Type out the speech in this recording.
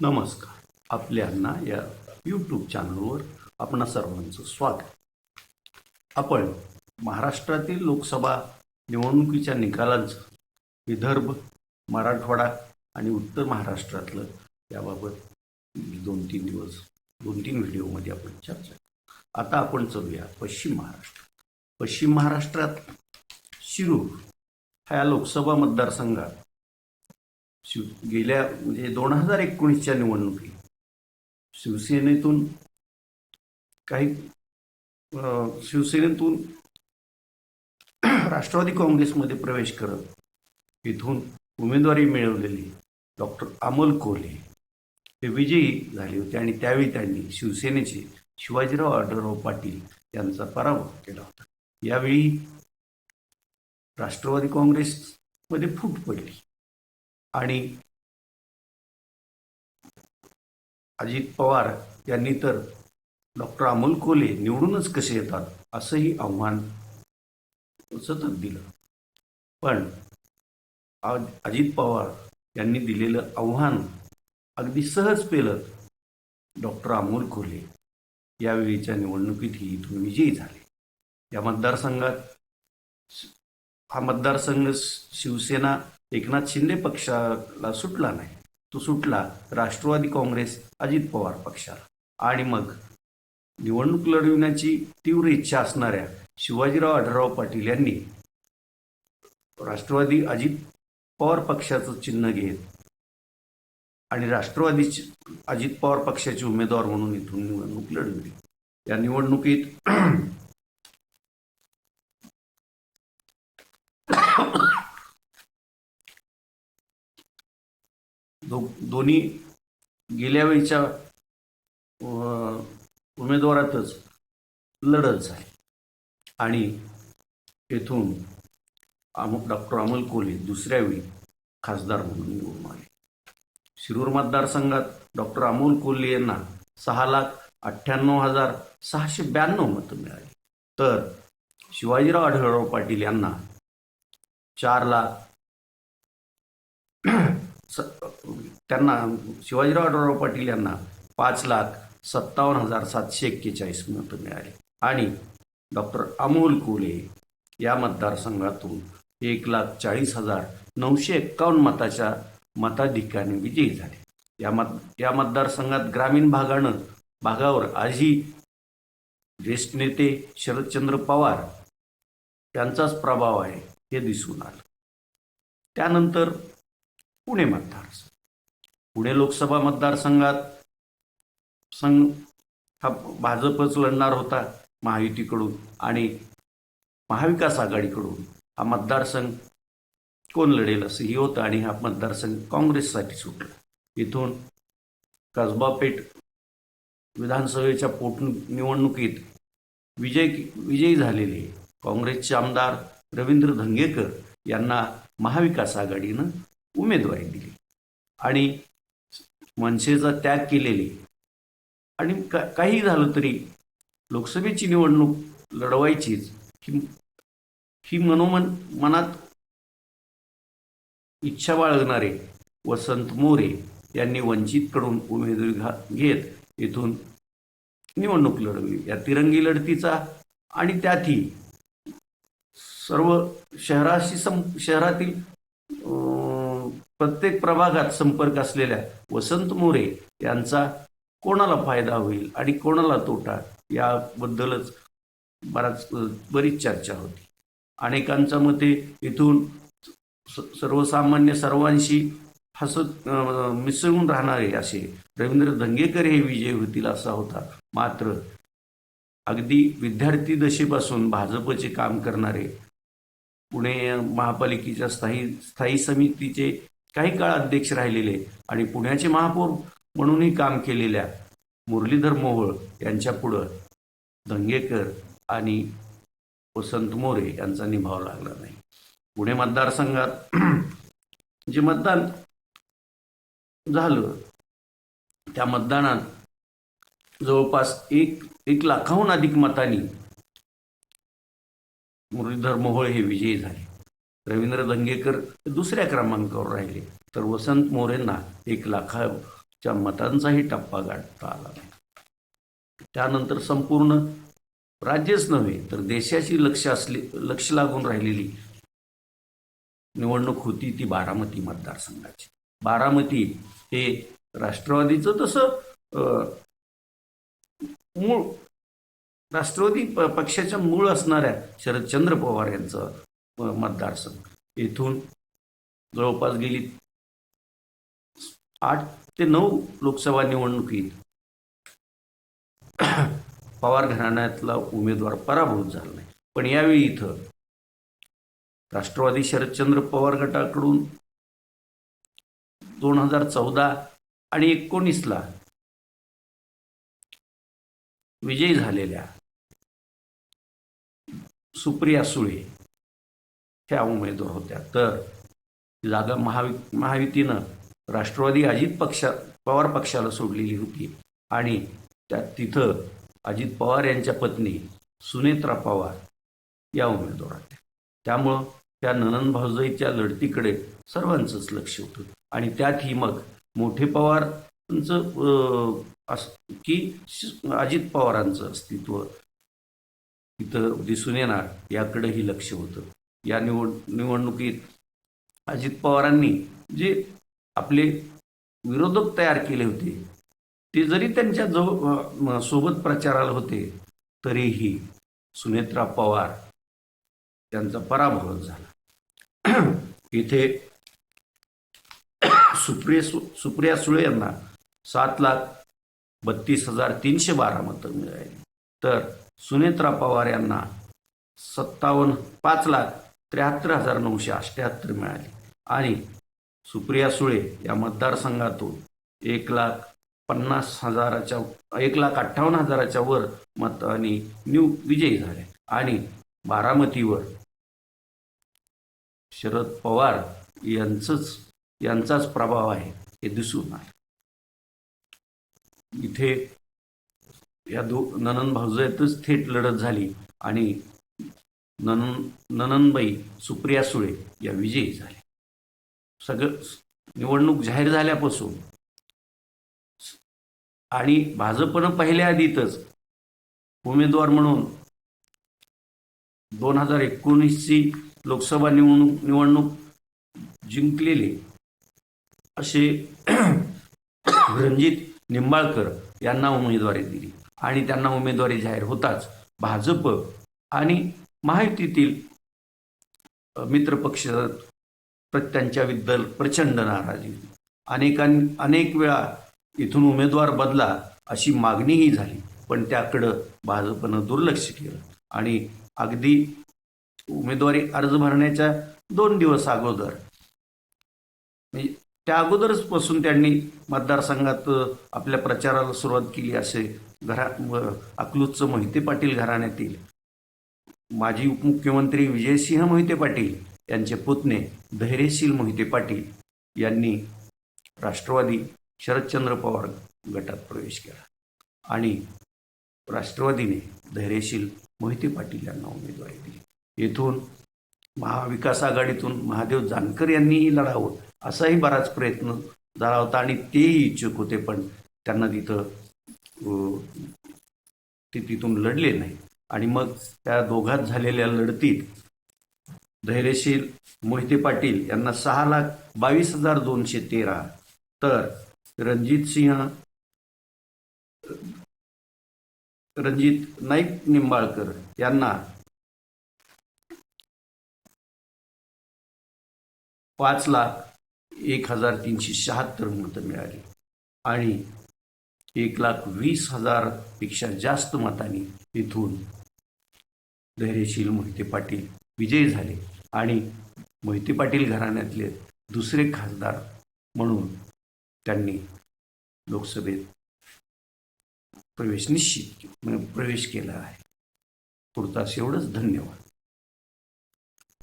नमस्कार. आपल्यांना या यूट्यूब चॅनलवर आपणा सर्वांचं स्वागत. आपण महाराष्ट्रातील लोकसभा निवडणुकीच्या निकालांचं विदर्भ मराठवाडा आणि उत्तर महाराष्ट्रातलं याबाबत दोन तीन दिवस दोन तीन व्हिडिओमध्ये आपण चर्चा आता आपण चलूया पश्चिम महाराष्ट्र. पश्चिम महाराष्ट्रात शिरूर ह्या लोकसभा मतदारसंघात शिव गेल्या म्हणजे दोन हजार एकोणीसच्या निवडणुकीत शिवसेनेतून काही शिवसेनेतून राष्ट्रवादी काँग्रेसमध्ये प्रवेश करत इथून उमेदवारी मिळवलेली डॉक्टर अमोल कोल्हे हे विजयी झाले होते आणि त्यावेळी त्यांनी शिवसेनेचे शिवाजीराव आढळराव पाटील यांचा पराभव केला होता. यावेळी राष्ट्रवादी काँग्रेसमध्ये फूट पडली. आणि अजित पवार यांनी तर डॉक्टर अमोल कोले निवडूनच कसे येतात असंही आव्हान सतत दिलं. पण आज अजित पवार यांनी दिलेलं आव्हान अगदी सहज पेलं डॉक्टर अमोल कोले यावेळीच्या निवडणुकीतही इथून विजयी झाले. या मतदारसंघात हा मतदारसंघ शिवसेना एकनाथ शिंदे पक्षाला सुटला नाही. तो सुटला राष्ट्रवादी काँग्रेस अजित पवार पक्षाला. आणि मग निवडणूक लढविण्याची तीव्र इच्छा असणाऱ्या शिवाजीराव आढळराव पाटील यांनी राष्ट्रवादी अजित पवार पक्षाचं चिन्ह घेत आणि राष्ट्रवादी अजित पवार पक्षाचे उमेदवार म्हणून इथून निवडणूक लढवली. या निवडणुकीत दो दोन्ही गेल्या वेळीच्या उमेदवारातच लढत झाली. आणि तेथून अमो डॉक्टर अमोल कोल्हे दुसऱ्या वेळी खासदार म्हणून निवडून आले. शिरूर मतदारसंघात डॉक्टर अमोल कोल्हे यांना सहा लाख अठ्ठ्याण्णव हजार सहाशे ब्याण्णव मतं मिळाली. तर शिवाजीराव आढळराव पाटील यांना चार लाख त्यांना शिवाजीराव आढळराव पाटील यांना पाच लाख सत्तावन्न हजार सातशे एक्केचाळीस मतं मिळाली. आणि डॉक्टर अमोल कोले या मतदारसंघातून एक लाख चाळीस हजार नऊशे एक्कावन्न मताच्या मताधिक्याने विजयी झाले. या मत या मतदारसंघात ग्रामीण भागानं भागावर आजही ज्येष्ठ नेते शरदचंद्र पवार यांचाच प्रभाव आहे हे दिसून आलं. त्यानंतर पुणे मतदारसंघ. पुणे लोकसभा मतदारसंघात संघ हा भाजपच लढणार होता महायुतीकडून आणि महाविकास आघाडीकडून. हा मतदारसंघ कोण लढेल असंही होतं आणि हा मतदारसंघ काँग्रेससाठी सुटला. इथून कसबा पेठ विधानसभेच्या पोटनिवडणुकीत विजय विजयी झालेले काँग्रेसचे आमदार रवींद्र धंगेकर यांना महाविकास आघाडीनं उमेदवारी दिली. आणि मनसेचा त्याग केलेली. आणि का काही झालं तरी लोकसभेची निवडणूक लढवायचीच ही ही मनोमन मनात इच्छा बाळगणारे वसंत मोरे यांनी वंचितकडून उमेदवारी घा घेत येथून निवडणूक लढवली. या तिरंगी लढतीचा आणि त्यातही सर्व शहराशी सं शहरातील अं, प्रत्येक प्रभागात संपर्क असलेल्या वसंत मोरे यांचा कोणाला फायदा होईल आणि कोणाला तोटा याबद्दलच बराच बरीच चर्चा होती. अनेकांच्या मते इथून स- सर्वसामान्य सर्वांशी हसत मिसळून राहणारे असे रवींद्र धंगेकर हे विजय होतील असा होता. मात्र अगदी विद्यार्थी दशेपासून भाजपचे काम करणारे पुणे महापालिकेच्या स्थायी स्थायी समितीचे काही काळ अध्यक्ष राहिलेले आणि पुण्याचे महापौर म्हणूनही काम केलेल्या मुरलीधर मोहोळ यांच्या पुढं दंगेकर आणि वसंत मोरे यांचा निभाव लागला नाही. पुणे मतदारसंघात जे मतदान झालं त्या मतदानात जवळपास एक एक लाखाहून अधिक मतांनी मुरलीधर मोहोळ हे विजयी झाले. रवींद्र दंगेकर दुसऱ्या क्रमांकावर राहिले. तर वसंत मोरेंना एक लाखाच्या मतांचाही टप्पा गाठता आला नाही. त्यानंतर संपूर्ण राज्यच नव्हे तर देशाची लक्ष असली लक्ष लागून राहिलेली निवडणूक होती ती बारामती मतदारसंघाची. बारामती हे राष्ट्रवादीचं तसं मूळ राष्ट्रवादी प पक्षाच्या मूळ असणाऱ्या शरदचंद्र पवार यांचं मतदारसंघ. येथून जवळपास गेली आठ ते नऊ लोकसभा निवडणुकीत पवार घराण्यातला उमेदवार पराभूत झाला नाही. पण यावेळी इथं राष्ट्रवादी शरदचंद्र पवार गटाकडून दोन हजार चौदा आणि एकोणीसला विजयी झालेल्या सुप्रिया सुळे ह्या उमेदवार होत्या. तर जागा महावि महायुतीनं राष्ट्रवादी अजित पक्षा पवार पक्षाला सोडलेली होती. आणि त्या तिथं अजित पवार यांच्या पत्नी सुनेत्रा पवार या उमेदवार होत्या. त्यामुळं त्या ननन भाऊजाईच्या लढतीकडे सर्वांचंच लक्ष होतं. आणि त्यातही मग मोठे पवारांचं अस की अजित पवारांचं अस्तित्व तिथं दिसून येणार याकडेही लक्ष होतं. या निवड निवडणुकीत अजित पवारांनी जे आपले विरोधक तयार केले होते ते जरी त्यांच्या जवळ सोबत प्रचाराला होते तरीही सुनेत्रा पवार त्यांचा पराभव झाला. इथे सुप्रिया सु सुप्रिया सुळे यांना सात लाख बत्तीस हजार तीनशे बारा मतं मिळाली. तर सुनेत्रा पवार यांना सत्तावन्न पाच लाख त्र्याहत्तर हजार नऊशे अठ्ठ्याहत्तर मिळाली. आणि सुप्रिया सुळे या मतदारसंघातून एक लाख पन्नास हजाराच्या एक लाख अठ्ठावन्न हजाराच्या वर मतांनी न्यू विजयी झाले. आणि बारामतीवर शरद पवार यांचंच यांचाच प्रभाव आहे हे दिसून आले. इथे या दो ननन भाऊजातच थेट लढत झाली आणि ननन नननबाई सुप्रिया सुळे या विजयी झाल्या. सगळं निवडणूक जाहीर झाल्यापासून आणि भाजपनं पहिल्या आधीतच उमेदवार म्हणून दोन हजार एकोणीसची लोकसभा निवडणूक निवडणूक जिंकलेले असे रणजित निंबाळकर यांना उमेदवारी दिली. आणि त्यांना उमेदवारी जाहीर होताच भाजप आणि महायुतीतील मित्रपक्ष त्यांच्याबद्दल प्रचंड नाराजी अनेकां अनेक वेळा इथून उमेदवार बदला अशी मागणीही झाली पण त्याकडं भाजपनं दुर्लक्ष केलं. आणि अगदी उमेदवारी अर्ज भरण्याच्या दोन दिवस अगोदर म्हणजे त्या अगोदरच पासून त्यांनी मतदारसंघात आपल्या प्रचाराला सुरुवात केली असे घरा अकलूजचं मोहिते पाटील घराण्यातील माजी उपमुख्यमंत्री विजयसिंह मोहिते पाटील यांचे पुतणे धैर्यशील मोहिते पाटील यांनी राष्ट्रवादी शरदचंद्र पवार गटात प्रवेश केला आणि राष्ट्रवादीने धैर्यशील मोहिते पाटील यांना उमेदवारी दिली. येथून महाविकास आघाडीतून महादेव जानकर यांनीही लढावं असाही बराच प्रयत्न झाला होता आणि तेही इच्छुक होते पण त्यांना तिथं ते तिथून लढले नाही. आणि मग त्या दोघात झालेल्या लढतीत धैर्यशील मोहिते पाटील यांना सहा लाख बावीस हजार दोनशे तेरा. तर रणजित सिंह रणजित नाईक निंबाळकर यांना पाच लाख एक हजार तीनशे शहात्तर मतं मिळाली. आणि एक लाख वीस हजारपेक्षा जास्त मतांनी तिथून धैर्यशील मोहिते पाटील विजयी झाले आणि मोहिते पाटील घराण्यातले दुसरे खासदार म्हणून त्यांनी लोकसभेत प्रवेश निश्चित प्रवेश केला आहे. पुरतास एवढंच धन्यवाद.